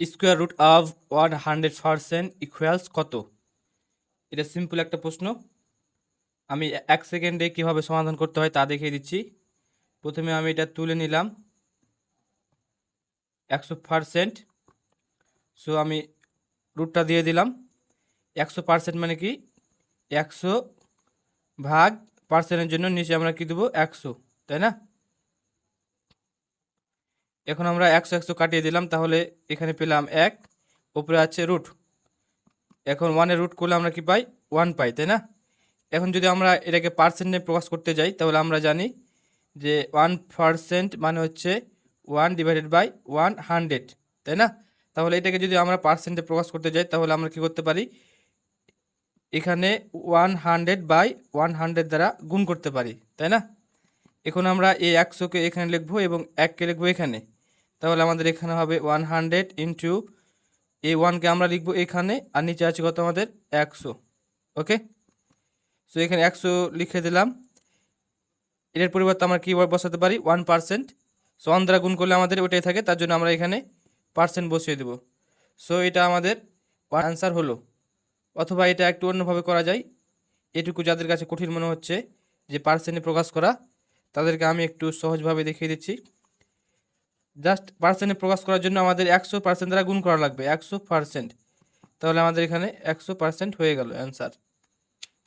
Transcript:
Square root of one hundred percent equals কত? এটা simple একটা প্রশ্ন। আমি এক সেকেন্ডে কীভাবে সমাধান করতে হয় তা দেখিয়ে দিচ্ছি। প্রথমে আমি এটা তুলে নিলাম। একশো পারসেন্ট। সো আমি রুটটা দিয়ে দিলাম। একশো পারসেন্ট মানে কি? একশো ভাগ পার্সেন্টের জন্য নিচে আমরা কি দেবো? একশো, তাই না? এখন আমরা একশো একশো কাটিয়ে দিলাম, তাহলে এখানে পেলাম এক, উপরে আছে রুট এখন ওয়ানের রুট করলে আমরা কি পাই? ওয়ান পাই, তাই না? এখন যদি আমরা এটাকে পার্সেন্টে প্রকাশ করতে যাই, তাহলে আমরা জানি যে ওয়ান পার্সেন্ট মানে হচ্ছে one divided by one hundred তাই না? তাহলে এটাকে যদি আমরা পার্সেন্টে প্রকাশ করতে যাই, তাহলে আমরা কি করতে পারি? এখানে one hundred by one hundred দ্বারা গুণ করতে পারি, তাই না? এখন আমরা এই একশোকে এখানে লিখব এবং এককে লিখব এখানে। তাহলে আমাদের এখানে হবে ওয়ান হান্ড্রেড ইন্টু এই ওয়ানকে আমরা লিখব এখানে, আর নিচে আছে কত আমাদের? একশো। ওকে? সো এখানে একশো লিখে দিলাম। এটার পরিবর্তে আমরা কী বসাতে পারি? One percent. সো ওয়ান দ্বারা গুণ করলে আমাদের ওটাই থাকে, তার জন্য আমরা এখানে পার্সেন্ট বসিয়ে দেবো। সো এটা আমাদের আনসার হলো। অথবা এটা একটু অন্যভাবে করা যায়। এটুকু যাদের কাছে কঠিন মনে হচ্ছে যে পার্সেন্টে প্রকাশ করা তাদেরকে আমি একটু সহজভাবে দেখিয়ে দিচ্ছি। জাস্ট পার্সেন্টে প্রকাশ করার জন্য আমাদের একশো পার্সেন্ট দ্বারা গুণ করা লাগবে, একশো পার্সেন্ট তাহলে আমাদের এখানে একশো পার্সেন্ট হয়ে গেল অ্যান্সার